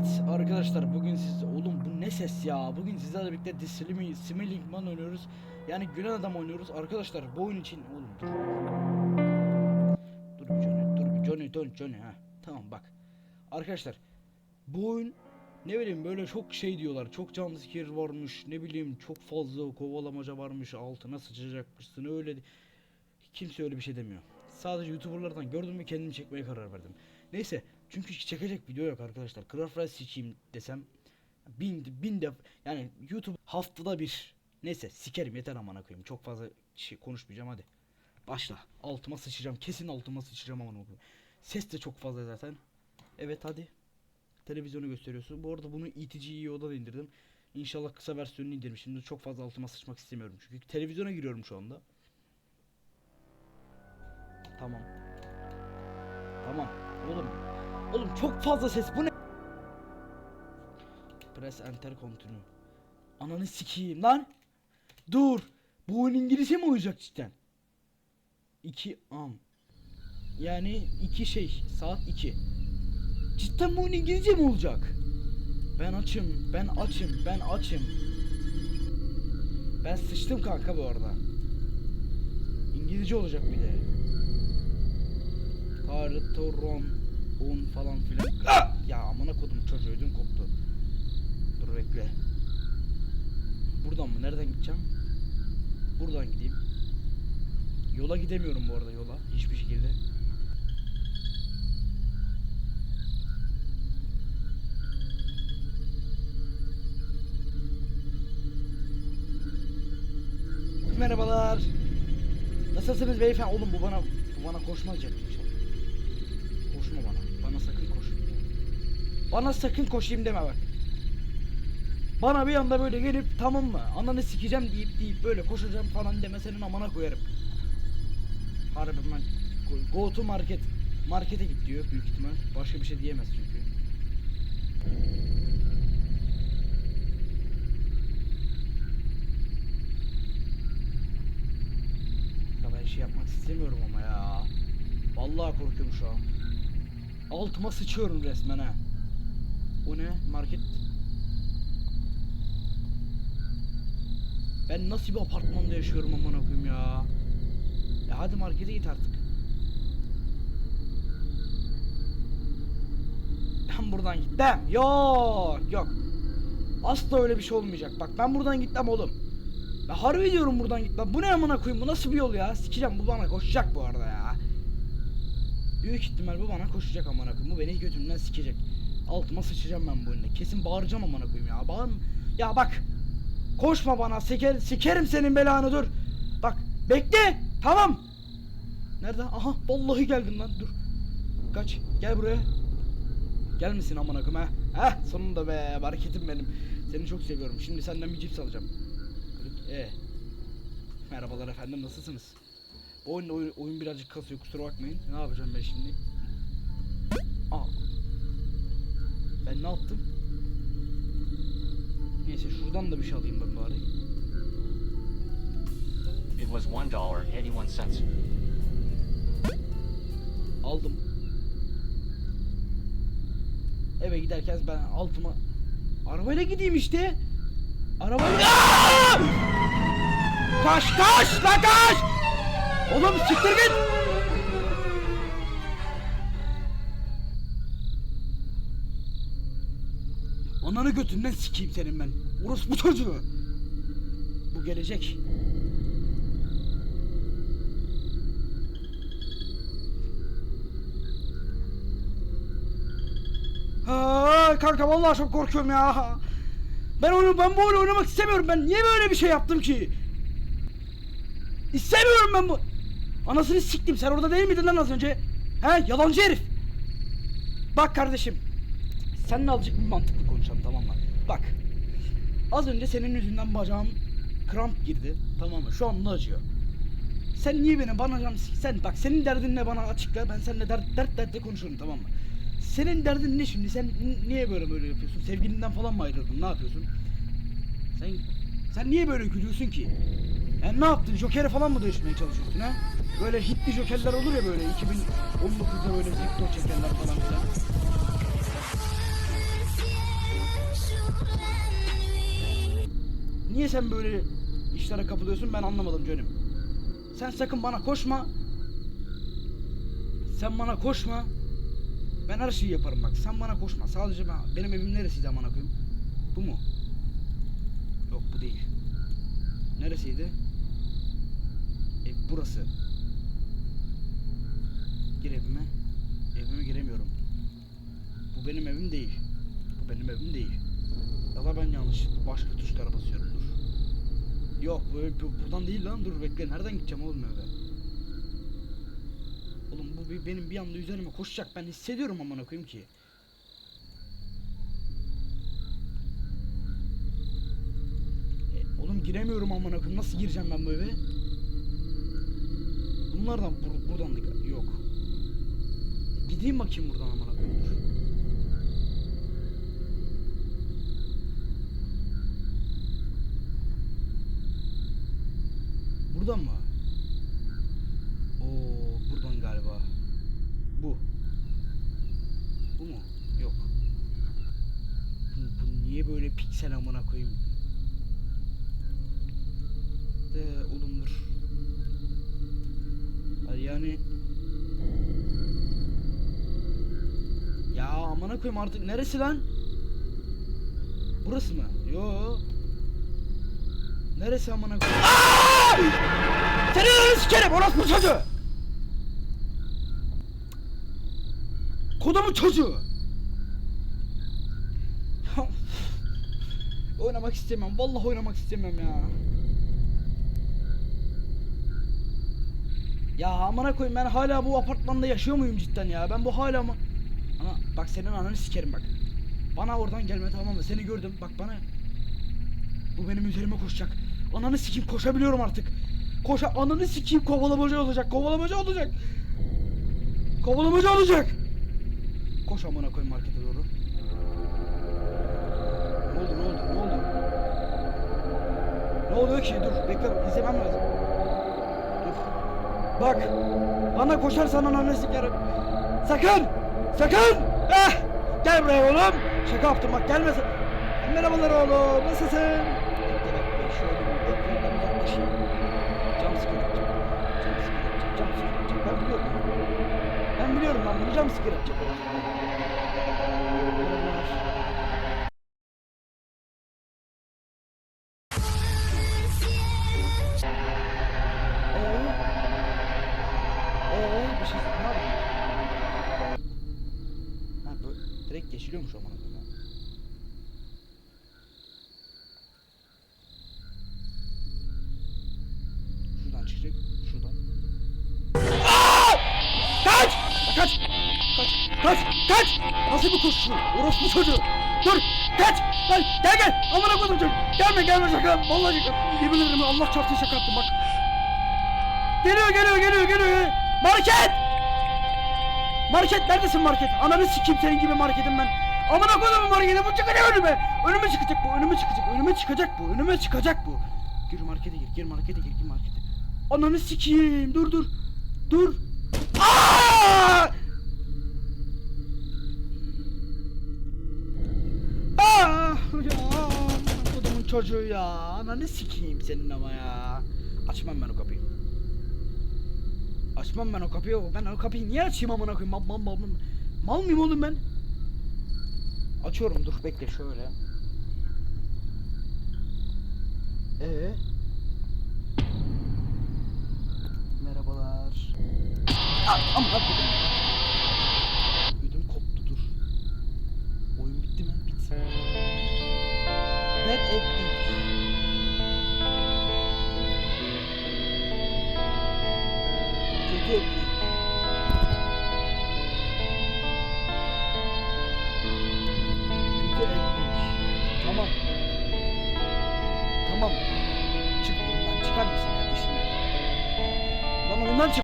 Evet arkadaşlar bugün siz oğlum bu ne ses ya? Bugün sizlerle birlikte The Slimy Smiling Man oynuyoruz. Yani gülen adam oynuyoruz. Arkadaşlar bu oyun için oğlum dur dur bir Johnny dur bir Johnny dön Johnny ha. Tamam bak. Arkadaşlar bu oyun ne bileyim böyle çok şey diyorlar. Çok jumpscare varmış ne bileyim çok fazla kovalamaca varmış altına sıçacakmışsın öyle kimse öyle bir şey demiyor. Sadece youtuberlardan gördüm ve kendimi çekmeye karar verdim. Neyse çünkü çekecek video yok arkadaşlar. Craft Rice seçeyim desem bin, bin def yani YouTube haftada bir. Neyse sikerim yeter amına koyayım. Çok fazla şey konuşmayacağım hadi. Başla. Altıma sıçacağım. Kesin altıma sıçacağım amına koyayım. Ses de çok fazla zaten. Evet hadi. Televizyonu gösteriyorsun. Bu arada bunu ETG'den indirdim. İnşallah kısa versiyonunu indiririm. Şimdi çok fazla altıma sıçmak istemiyorum. Çünkü televizyona giriyorum şu anda. Tamam. Tamam. Oğlum. Oğlum çok fazla ses bu ne? Press enter continue. Ananı sikiyim lan. Dur. Bu oyun İngilizce mi olacak cidden? 2 am. Yani iki şey. Saat 2. Cidden bu oyun İngilizce mi olacak? Ben açım. Ben açım. Ben açım. Ben sıçtım kanka bu arada. İngilizce olacak bir de. Tartorom. 10 falan filan. Ah! Ya amına kodum çocuğu ödüm koptu. Dur bekle. Buradan mı? Nereden gideceğim? Buradan gideyim. Yola gidemiyorum bu arada yola. Hiçbir şekilde. Merhabalar. Nasılsınız beyefendi? Oğlum bu bana bu bana koşmayacak inşallah. Koşma bana. Sakın koşma. Bana sakın koşayım deme bak. Bana bir anda böyle gelip tamam mı? Ananı sikeceğim deyip deyip böyle koşacağım falan deme senin amana koyarım. Harbi ben go to market. Markete git diyor büyük ihtimal. Başka bir şey diyemez çünkü. Ya ben şey yapmak istemiyorum ama ya. Vallahi korkuyorum şu an. Altıma sıçıyorum resmen ha. O ne? Market. Ben nasıl bir apartmanda yaşıyorum amına koyayım ya. Ya hadi markete git artık. Ben buradan gittim. Yok yok. Asla öyle bir şey olmayacak. Bak ben buradan gitmem oğlum. Ben harbi diyorum buradan gitmem. Bu ne amına koyayım? Bu nasıl bir yol ya? Sikeceğim bu bana koşacak bu arada ya. Büyük ihtimal bu bana koşacak amına koyayım. Bu beni götümden sikecek. Altıma sıçacağım ben bu önüne. Kesin bağıracağım amına koyayım ya. Bağır Ya bak. Koşma bana. Siker, sikerim senin belanı dur. Bak. Bekle. Tamam. Nerede? Aha. Vallahi geldim lan. Dur. Kaç. Gel buraya. Gelmesin amına koyayım ha. Heh sonunda be. Hareketim benim. Seni çok seviyorum. Şimdi senden bir cips alacağım. Klik E. Merhabalar efendim nasılsınız? Bu oyun, oyun, oyun birazcık kasıyor kusura bakmayın. Ne yapacağım ben şimdi? Aa. Ben ne yaptım? Neyse şuradan da bir şey alayım ben bari. It was one dollar eighty-one cents. Aldım. Eve giderken ben altıma arabayla gideyim işte. Arabayla! Kaç kaç lan kaç! Oğlum siktir git! Ananı götünden sikeyim senin ben. Orospu çocuğu. Bu gelecek. Ha kanka vallahi çok korkuyorum ya. Ben onu ben bu oyunu oynamak istemiyorum. Ben niye böyle bir şey yaptım ki? İstemiyorum ben bu. Anasını siktim. Sen orada değil miydin lan az önce? He yalancı herif. Bak kardeşim. Seninle azıcık bir mantıklı konuşalım tamam mı? Bak. Az önce senin yüzünden bacağım kramp girdi. Tamam mı? Şu anda acıyor. Sen niye beni bana cam sen bak senin derdin ne bana açıkla ben seninle dert dert dertle konuşurum tamam mı? Senin derdin ne şimdi? Sen niye böyle böyle yapıyorsun? Sevgilinden falan mı ayrıldın? Ne yapıyorsun? Sen sen niye böyle gülüyorsun ki? Yani ne yaptın? Joker'e falan mı dönüşmeye çalışıyorsun ha? Böyle hitli jokerler olur ya böyle 2019'da böyle TikTok çekenler falan filan. Niye sen böyle işlere kapılıyorsun ben anlamadım canım. Sen sakın bana koşma. Sen bana koşma. Ben her şeyi yaparım bak. Sen bana koşma. Sadece ben, benim evim neresiydi amına koyayım? Bu mu? Yok bu değil. Neresiydi? Burası. Gir evime. Evime giremiyorum. Bu benim evim değil. Bu benim evim değil. Ya da ben yanlış başka tuşlara basıyorum dur. Yok bu, bu- buradan değil lan dur bekle nereden gideceğim oğlum eve? Oğlum bu bir, benim bir anda üzerime koşacak ben hissediyorum amına koyayım ki. E, oğlum giremiyorum amına koyayım nasıl gireceğim ben bu eve? Bunlardan bur- buradan da yok. Gideyim bakayım buradan amına koyayım. Buradan mı? Oo, buradan galiba. Bu. Bu mu? Yok. Bu, bu niye böyle piksel amına koyayım? De oğlum. Yani Ya amına koyayım artık neresi lan? Burası mı? Yo. Neresi amına koyayım? Seni önünü sikerim orospu çocuğu! Kodumun çocuğu! oynamak istemem. Vallahi oynamak istemem ya. Ya amına koyayım ben hala bu apartmanda yaşıyor muyum cidden ya? Ben bu hala mı? Ana bak senin ananı sikerim bak. Bana oradan gelme tamam mı? Seni gördüm. Bak bana. Bu benim üzerime koşacak. Ananı sikeyim koşabiliyorum artık. Koşa ananı sikeyim kovalamaca olacak. Kovalamaca olacak. Kovalamaca olacak. Koş amına koyayım markete doğru. Ne oldu ne oldu ne oldu? Ne oluyor ki? Dur bekle izlemem lazım. Bak. Bana koşarsan ananı sikerim. Sakın! Sakın! Eh! Gel buraya oğlum. Şaka yaptım bak gelmesin. Merhabalar oğlum. Nasılsın? Bekle bekle. Şöyle bir ekrandan uzaklaşayım. Cam sıkır yapacak. Cam sıkır yapacak. Cam sıkır yapacak. Ben biliyorum. Ben biliyorum lan bunu cam sıkır yapacak. Merhabalar. Bir şey ne yapayım? Ha bu direkt geçiliyormuş bana. Şuradan çıkacak, şuradan. Aa! Kaç! Kaç! Kaç! Kaç! Kaç! Nasıl bir koşu? Orospu çocuğu! Dur! Kaç! Gel! Gel gel! Amına koydum çocuk! Gelme gelme şaka! Vallahi şaka! Yemin ederim Allah çarptı şaka yaptım bak! Geliyor geliyor geliyor geliyor! Market! Market neredesin market? Ananı sikeyim senin gibi marketim ben. Amına koyduğum markete bu çıkacak önüme. Önüme çıkacak bu, önüme çıkacak, önüme çıkacak bu, önüme çıkacak bu. Gir markete gir, gir markete gir, gir markete. Ananı sikeyim, dur dur. Dur. Aa! Aa! Ya, amına kodumun çocuğu ya. Ananı sikeyim senin ama ya. Açmam ben o kapıyı. Açmam ben o kapıyı. Ben o kapıyı niye açayım amına koyayım? Mal, mal, mal, mal. mal mıyım oğlum ben? Açıyorum dur bekle şöyle. Ee? Merhabalar. Amına koydum. you.